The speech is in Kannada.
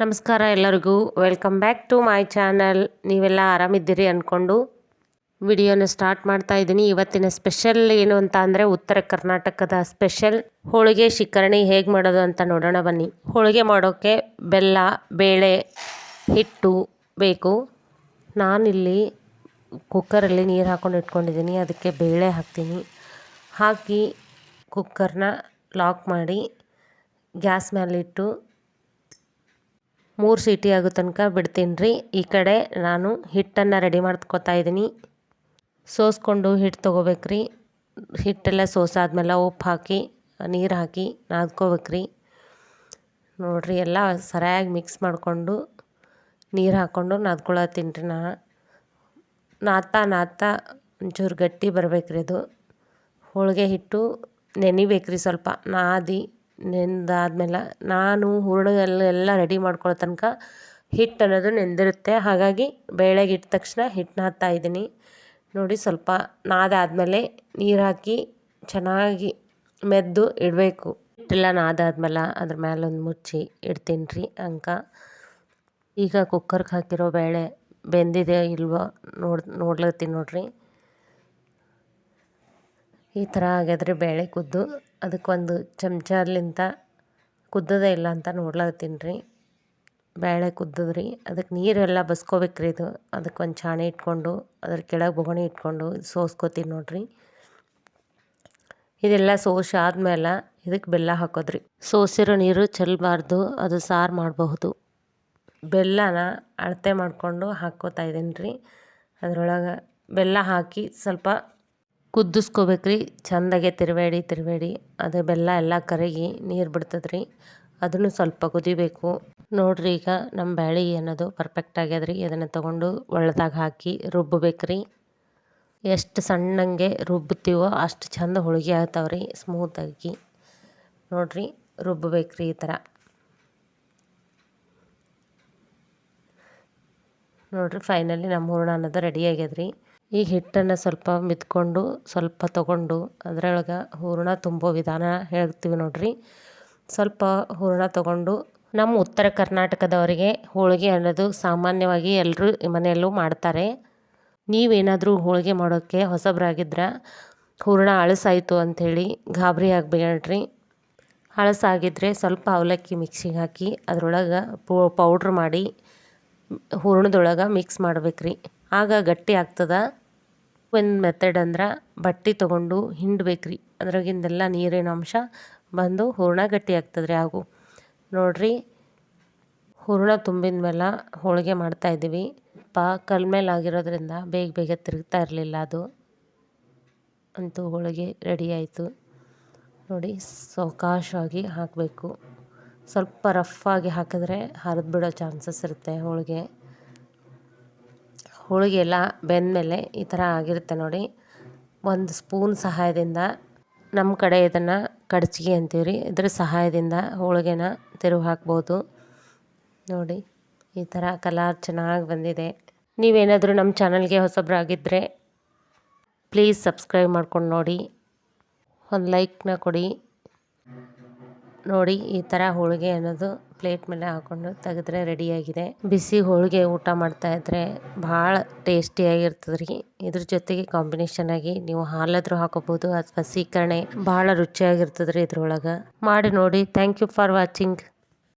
ನಮಸ್ಕಾರ ಎಲ್ಲರಿಗೂ. Welcome back to my channel ನೀವೆಲ್ಲ ಆರಾಮಿದ್ದೀರಿ ಅಂದ್ಕೊಂಡು ವಿಡಿಯೋನ ಸ್ಟಾರ್ಟ್ ಮಾಡ್ತಾ ಇದ್ದೀನಿ. ಇವತ್ತಿನ ಸ್ಪೆಷಲ್ ಏನು ಅಂತ ಅಂದರೆ ಉತ್ತರ ಕರ್ನಾಟಕದ ಸ್ಪೆಷಲ್ ಹೋಳಿಗೆ ಶಿಕರಣಿ ಹೇಗೆ ಮಾಡೋದು ಅಂತ ನೋಡೋಣ ಬನ್ನಿ. ಹೋಳಿಗೆ ಮಾಡೋಕ್ಕೆ ಬೆಲ್ಲ, ಬೇಳೆ, ಹಿಟ್ಟು ಬೇಕು. ನಾನಿಲ್ಲಿ ಕುಕ್ಕರಲ್ಲಿ ನೀರು ಹಾಕೊಂಡು ಇಟ್ಕೊಂಡಿದ್ದೀನಿ. ಅದಕ್ಕೆ ಬೇಳೆ ಹಾಕ್ತೀನಿ. ಹಾಕಿ ಕುಕ್ಕರ್ನ ಲಾಕ್ ಮಾಡಿ ಗ್ಯಾಸ್ ಮೇಲಿಟ್ಟು ಮೂರು ಸೀಟಿ ಆಗೋ ತನಕ ಬಿಡ್ತೀನಿ ರೀ. ಈ ಕಡೆ ನಾನು ಹಿಟ್ಟನ್ನು ರೆಡಿ ಮಾಡ್ಕೋತಾ ಇದ್ದೀನಿ. ಸೋಸ್ಕೊಂಡು ಹಿಟ್ಟು ತೊಗೋಬೇಕ್ರಿ ಹಿಟ್ಟೆಲ್ಲ ಸೋಸಾದ್ಮೇಲೆ ಉಪ್ಪು ಹಾಕಿ, ನೀರು ಹಾಕಿ ನಾದ್ಕೋಬೇಕ್ರಿ ನೋಡಿರಿ, ಎಲ್ಲ ಸರಿಯಾಗಿ ಮಿಕ್ಸ್ ಮಾಡಿಕೊಂಡು ನೀರು ಹಾಕ್ಕೊಂಡು ನಾದ್ಕೊಳತ್ತೀನಿ ರೀ ನಾ ನಾದ್ತಾ ನಾದ್ತಾ ಒಂಚೂರು ಗಟ್ಟಿ ಬರ್ಬೇಕ್ರಿ ಅದು ಹೋಳಿಗೆ ಹಿಟ್ಟು ನೆನಿಬೇಕ್ರಿ ಸ್ವಲ್ಪ, ನಾದಿ. ನೆಂದಾದ್ಮೇಲೆ ನಾನು ಹೂರಣ ಎಲ್ಲ ರೆಡಿ ಮಾಡ್ಕೊಳ್ಳೋ ತನಕ ಹಿಟ್ಟು ಅನ್ನೋದು ನೆಂದಿರುತ್ತೆ. ಹಾಗಾಗಿ ಬೇಳೆಗೆ ಇಟ್ಟ ತಕ್ಷಣ ಹಿಟ್ಟನ್ನ ಹಾಕ್ತಾ ಇದ್ದೀನಿ. ನೋಡಿ ಸ್ವಲ್ಪ ನಾದಾದಮೇಲೆ ನೀರು ಹಾಕಿ ಚೆನ್ನಾಗಿ ಮೆದ್ದು ಇಡಬೇಕು. ಹಿಟ್ಟೆಲ್ಲ ನಾದಾದ್ಮೇಲೆ ಅದ್ರ ಒಂದು ಮುಚ್ಚಿ ಇಡ್ತೀನಿ ರೀ ಅಂಕ. ಈಗ ಕುಕ್ಕರ್ಗೆ ಹಾಕಿರೋ ಬೇಳೆ ಬೆಂದಿದೆಯೋ ಇಲ್ವೋ ನೋಡಿ ನೋಡ್ಲತ್ತೀನಿ ನೋಡ್ರಿ. ಈ ಥರ ಆಗ್ಯದ್ರಿ ಬೇಳೆ ಕುದ್ದು ಅದಕ್ಕೊಂದು ಚಮಚಲಿಂತ ಕುದ್ದದ ಇಲ್ಲ ಅಂತ ನೋಡ್ಲತ್ತೀನಿ ರೀ. ಬೇಳೆ ಕುದ್ದದ್ರಿ. ಅದಕ್ಕೆ ನೀರೆಲ್ಲ ಬಸ್ಕೋಬೇಕ್ರಿ ಇದು. ಅದಕ್ಕೆ ಒಂದು ಛಾಣಿ ಇಟ್ಕೊಂಡು, ಅದ್ರ ಕೆಳಗೆ ಬೊಗಣಿ ಇಟ್ಕೊಂಡು ಸೋಸ್ಕೋತೀನಿ ನೋಡ್ರಿ. ಇದೆಲ್ಲ ಸೋಸಿ ಆದಮೇಲೆ ಇದಕ್ಕೆ ಬೆಲ್ಲ ಹಾಕೋದ್ರಿ. ಸೋಸಿರೋ ನೀರು ಚೆಲ್ಲಬಾರ್ದು ಅದು ಸಾರು ಮಾಡಬಹುದು. ಬೆಲ್ಲನ ಅಳತೆ ಮಾಡಿಕೊಂಡು ಹಾಕ್ಕೋತಾ ಇದ್ದೀನಿ ರೀ. ಅದರೊಳಗೆ ಬೆಲ್ಲ ಹಾಕಿ ಸ್ವಲ್ಪ ಕುದಿಸ್ಕೋಬೇಕ್ರಿ. ಚೆಂದಾಗೆ ತಿರುಬೇಡಿ ತಿರುಬೇಡಿ. ಅದು ಬೆಲ್ಲ ಎಲ್ಲ ಕರಗಿ ನೀರು ಬಿಡ್ತದ್ರಿ. ಅದನ್ನು ಸ್ವಲ್ಪ ಕುದಿಬೇಕು. ನೋಡ್ರಿ ಈಗ ನಮ್ಮ ಬ್ಯಾಳಿ ಏನದು ಪರ್ಫೆಕ್ಟ್ ಆಗ್ಯದ್ರಿ. ಅದನ್ನು ತೊಗೊಂಡು ಒಳ್ಳದಾಗ ಹಾಕಿ ರುಬ್ಬಬೇಕ್ರಿ ಎಷ್ಟು ಸಣ್ಣಂಗೆ ರುಬ್ಬುತ್ತೀವೋ ಅಷ್ಟು ಚಂದ ಹೋಳಿಗೆ ಆಗ್ತಾವ್ರಿ ಸ್ಮೂತಾಗಿ ನೋಡ್ರಿ ರುಬ್ಬಬೇಕ್ರಿ ಈ ಥರ. ನೋಡ್ರಿ ಫೈನಲಿ ನಮ್ಮ ಹೂರಣ ಅನ್ನೋದು ರೆಡಿ ಆಗ್ಯದ್ರಿ. ಈ ಹಿಟ್ಟನ್ನು ಸ್ವಲ್ಪ ಮಿತ್ಕೊಂಡು ಸ್ವಲ್ಪ ತಗೊಂಡು ಅದ್ರೊಳಗೆ ಹೂರಣ ತುಂಬೋ ವಿಧಾನ ಹೇಳ್ತೀವಿ ನೋಡ್ರಿ. ಸ್ವಲ್ಪ ಹೂರಣ ತಗೊಂಡು ನಮ್ಮ ಉತ್ತರ ಕರ್ನಾಟಕದವರಿಗೆ ಹೋಳಿಗೆ ಅನ್ನೋದು ಸಾಮಾನ್ಯವಾಗಿ ಎಲ್ಲರೂ ಮನೆಯಲ್ಲೂ ಮಾಡ್ತಾರೆ. ನೀವೇನಾದರೂ ಹೋಳಿಗೆ ಮಾಡೋಕ್ಕೆ ಹೊಸಬ್ರಾಗಿದ್ರೆ ಹೂರಣ ಅಳಸಾಯಿತು ಅಂಥೇಳಿ ಗಾಬರಿ ಆಗಬೇಡ್ರಿ ಹಳಸಾಗಿದ್ದರೆ ಸ್ವಲ್ಪ ಅವಲಕ್ಕಿ ಮಿಕ್ಸಿಗೆ ಹಾಕಿ ಅದರೊಳಗೆ ಪೌಡ್ರ್ ಮಾಡಿ ಹೂರಣದೊಳಗೆ ಮಿಕ್ಸ್ ಮಾಡ್ಬೇಕ್ರಿ. ಆಗ ಗಟ್ಟಿ ಆಗ್ತದೆ. ಒಂದು ಮೆಥಡ್ ಅಂದ್ರೆ ಬಟ್ಟೆ ತೊಗೊಂಡು ಹಿಂಡ್ಬೇಕ್ರಿ. ಅದ್ರಾಗಿಂದೆಲ್ಲ ನೀರಿನ ಅಂಶ ಬಂದು ಹೂರಣ ಗಟ್ಟಿ ಆಗ್ತದ್ರಿ ಹಾಗೂ ನೋಡ್ರಿ, ಹೂರಣ ತುಂಬಿದ ಮೇಲೆ ಹೋಳಿಗೆ ಮಾಡ್ತಾಯಿದ್ದೀವಿ ಪಾ, ಕಲ್ ಮೇಲೆ ಆಗಿರೋದ್ರಿಂದ ಬೇಗ ಬೇಗ ತಿರುಗ್ತಾ ಇರಲಿಲ್ಲ ಅದು. ಅಂತೂ ಹೋಳಿಗೆ ರೆಡಿ ಆಯಿತು. ನೋಡಿ, ಸಾವಕಾಶವಾಗಿ ಹಾಕಬೇಕು. ಸ್ವಲ್ಪ ರಫ್ ಆಗಿ ಹಾಕಿದ್ರೆ ಹರಿದ್ಬಿಡೋ ಚಾನ್ಸಸ್ ಇರುತ್ತೆ ಹೋಳಿಗೆ. ಹೋಳಿಗೆ ಎಲ್ಲ ಬೆಂದಮೇಲೆ ಈ ಥರ ಆಗಿರುತ್ತೆ ನೋಡಿ. ಒಂದು ಸ್ಪೂನ್ ಸಹಾಯದಿಂದ ನಮ್ಮ ಕಡೆ ಇದನ್ನು ಕಡ್ಚಿಗೆ ಅಂತೀವಿ ರೀ ಇದ್ರ ಸಹಾಯದಿಂದ ಹೋಳಿಗೆನ ತಿರುವು ಹಾಕ್ಬೋದು. ನೋಡಿ, ಈ ಥರ ಕಲರ್ ಚೆನ್ನಾಗಿ ಬಂದಿದೆ. ನೀವೇನಾದರೂ ನಮ್ಮ ಚಾನಲ್ಗೆ ಹೊಸಬ್ರಾಗಿದ್ದರೆ ಪ್ಲೀಸ್ ಸಬ್ಸ್ಕ್ರೈಬ್ ಮಾಡ್ಕೊಂಡು ನೋಡಿ. ಒಂದು ಲೈಕ್ನ ಕೊಡಿ. ನೋಡಿ, ಈ ಥರ ಹೋಳಿಗೆ ಅನ್ನೋದು ಪ್ಲೇಟ್ ಮೇಲೆ ಹಾಕ್ಕೊಂಡು ತೆಗೆದ್ರೆ ರೆಡಿಯಾಗಿದೆ ಬಿಸಿ ಹೋಳಿಗೆ ಊಟ ಮಾಡ್ತಾ ಇದ್ರೆ ಭಾಳ ಟೇಸ್ಟಿಯಾಗಿರ್ತದೆ ರೀ ಇದ್ರ ಜೊತೆಗೆ ಕಾಂಬಿನೇಷನ್ ಆಗಿ ನೀವು ಹಾಲಾದರೂ ಹಾಕೋಬಹುದು ಅಥವಾ ಸೀಕರಣೆ ಭಾಳ ರುಚಿಯಾಗಿರ್ತದೆ ರೀ ಇದ್ರೊಳಗೆ. ಮಾಡಿ ನೋಡಿ. Thank you for watching